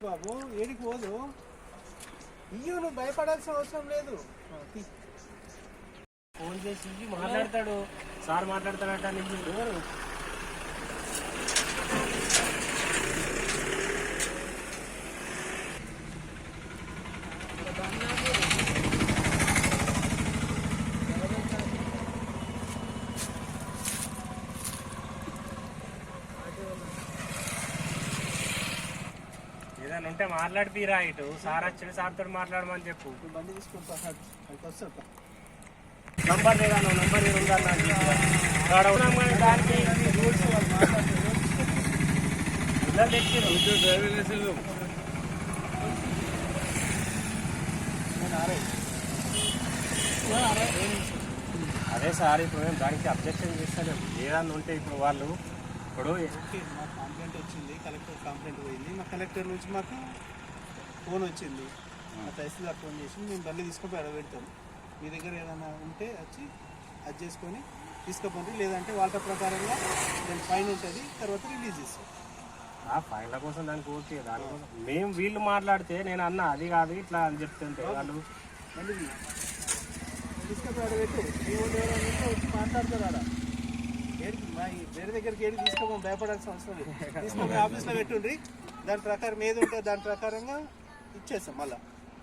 బాబు ఏడికి పోదు. ఇయ్యు నువ్వు భయపడాల్సిన అవసరం లేదు. ఫోన్ చేసి మాట్లాడతాడు. సార్ మాట్లాడతాడు అంటే ఏదైనా ఉంటే మాట్లాడిపిరా ఇటు. సార్ వచ్చిన సార్ తోటి మాట్లాడమని చెప్పు. నువ్వు బండి తీసుకుంటా అక్కడికి వస్తా నంబర్ లేదా నువ్వు? నంబర్ ఉందా దానికి రూల్స్. నేను ఆరే. అదే సార్ ఇప్పుడు మేము దానికి అబ్జెక్షన్ చేస్తలేము. ఏదన్నా ఉంటే ఇప్పుడు వాళ్ళు ఇప్పుడు ఓకే మా కంప్లైంట్ వచ్చింది కలెక్టర్ కంప్లైంట్ పోయింది. మా కలెక్టర్ నుంచి మాకు ఫోన్ వచ్చింది. మా తహసీల్దార్ ఫోన్ చేసి మేము తీసుకొని అక్కడ పెడతాం మీ దగ్గర ఏదైనా ఉంటే వచ్చి అది చేసుకొని తీసుకుపోండి. లేదంటే వాళ్ళ ప్రకారంగా దాని ఫైన్ ఉంటుంది తర్వాత రిలీజ్ చేస్తాం. ఆ ఫైన్ల కోసం దానికి ఓకే దానికోసం మేము వీళ్ళు మాట్లాడితే నేను అన్న అది కాదు ఇట్లా అని చెప్తుంటే వాళ్ళు. బండి తీ. తీసుకొని ఆడ పెట్టు మీ వాళ్ళు ఎవరైనా ఉంటే వచ్చి మాట్లాడతారు వేరే దగ్గరికి వెళ్ళి తీసుకోమని భయపడాల్సిన అవసరం లేదు. తీసుకొని ఆఫీస్లో పెట్టుండ్రి. దాని ప్రకారం ఏది ఉంటే దాని ప్రకారంగా ఇచ్చేస్తాం మళ్ళీ.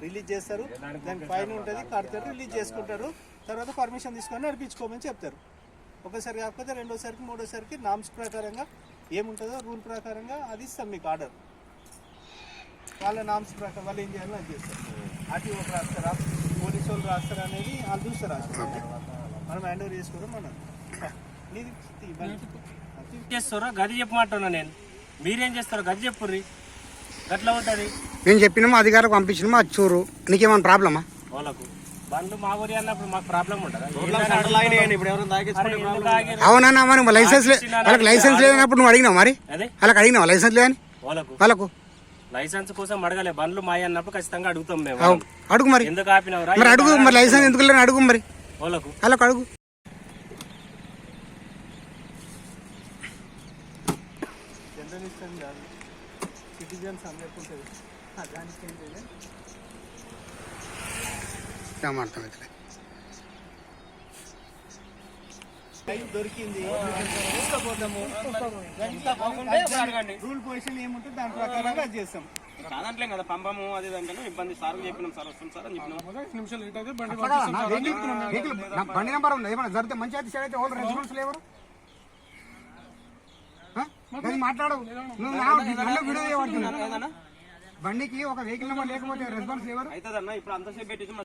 రిలీజ్ చేస్తారు. దాని ఫైన్ ఉంటుంది కడతారు రిలీజ్ చేసుకుంటారు. తర్వాత పర్మిషన్ తీసుకొని నడిపించుకోమని చెప్తారు. ఒకసారి కాకపోతే రెండోసారికి మూడోసారికి నామ్స్ ప్రకారంగా ఏముంటుందో రూల్ ప్రకారంగా అది ఇస్తాం మీకు ఆర్డర్ వాళ్ళ నామ్స్ ప్రకారం వాళ్ళు ఏం చేయాలో అది చేస్తారు. ఆర్టీఓ రాస్తారా? పోలీసు వాళ్ళు రాస్తారా అనేది వాళ్ళు చూస్తారు. మనం హ్యాండ్ ఓవర్ చేసుకోవడం మనం. చేస్తారో? గది చెప్పమంటున్నా నేను. మీరేం చేస్తారో? గది చెప్పుర్రి. గట్లా ఉంటుంది మేము చెప్పినాము అధికారులకు పంపించినాము అది చూరు నీకేమైనా ప్రాబ్లమా? వాళ్ళకు. బండ్లు మా ఊరి అన్నప్పుడు మాకు ప్రాబ్లం ఆగిర్రు? అవునన్నా మరి లైసెన్స్ వాళ్ళకి లైసెన్స్ లేనప్పుడు నువ్వు అడిగినావు మరి? అదే. వాళ్ళకి అడిగినావా? లైసెన్స్ లేదని? వాళ్ళకు. వాళ్ళకు. లైసెన్స్ కోసం అడగలే. బండ్లు మాయ అన్నప్పుడు ఖచ్చితంగా అడుగుతాం మేము. అడుగు మరి. ఎందుకు ఆపినవరా? మరి అడుగు మరి లైసెన్స్ ఎందుకు లేని అడుగు మరి. వాళ్ళకు. వాళ్ళకు అడుగు. అని కాదు. సిటిజన్స్ దానికి ఏం అర్థమవుతుంది టైం దొరికింది. తీసుకుపోతాము. రూల్ పొజిషన్ ఏముంటుంది దాని ప్రకారంగా అది చేస్తాం. కాదంటలేం కదా పంపము అది దాంట్లో ఇబ్బంది. సార్ చెప్పినాం సార్ వస్తాం సార్ అని చెప్పినాం. బండి నెంబర్ ఉంది. ఏమన్నా జరిగితే మంచి అయితే రెస్పాన్స్ లేవరు. మాట్లాడు నువ్వు నన్ను చేయబడుతున్నావు. బండికి ఒక వెహికల్ నెంబర్ లేకపోతే రెస్పాన్స్ లేవరు అవుతుందన్న ఇప్పుడు అంతసేపు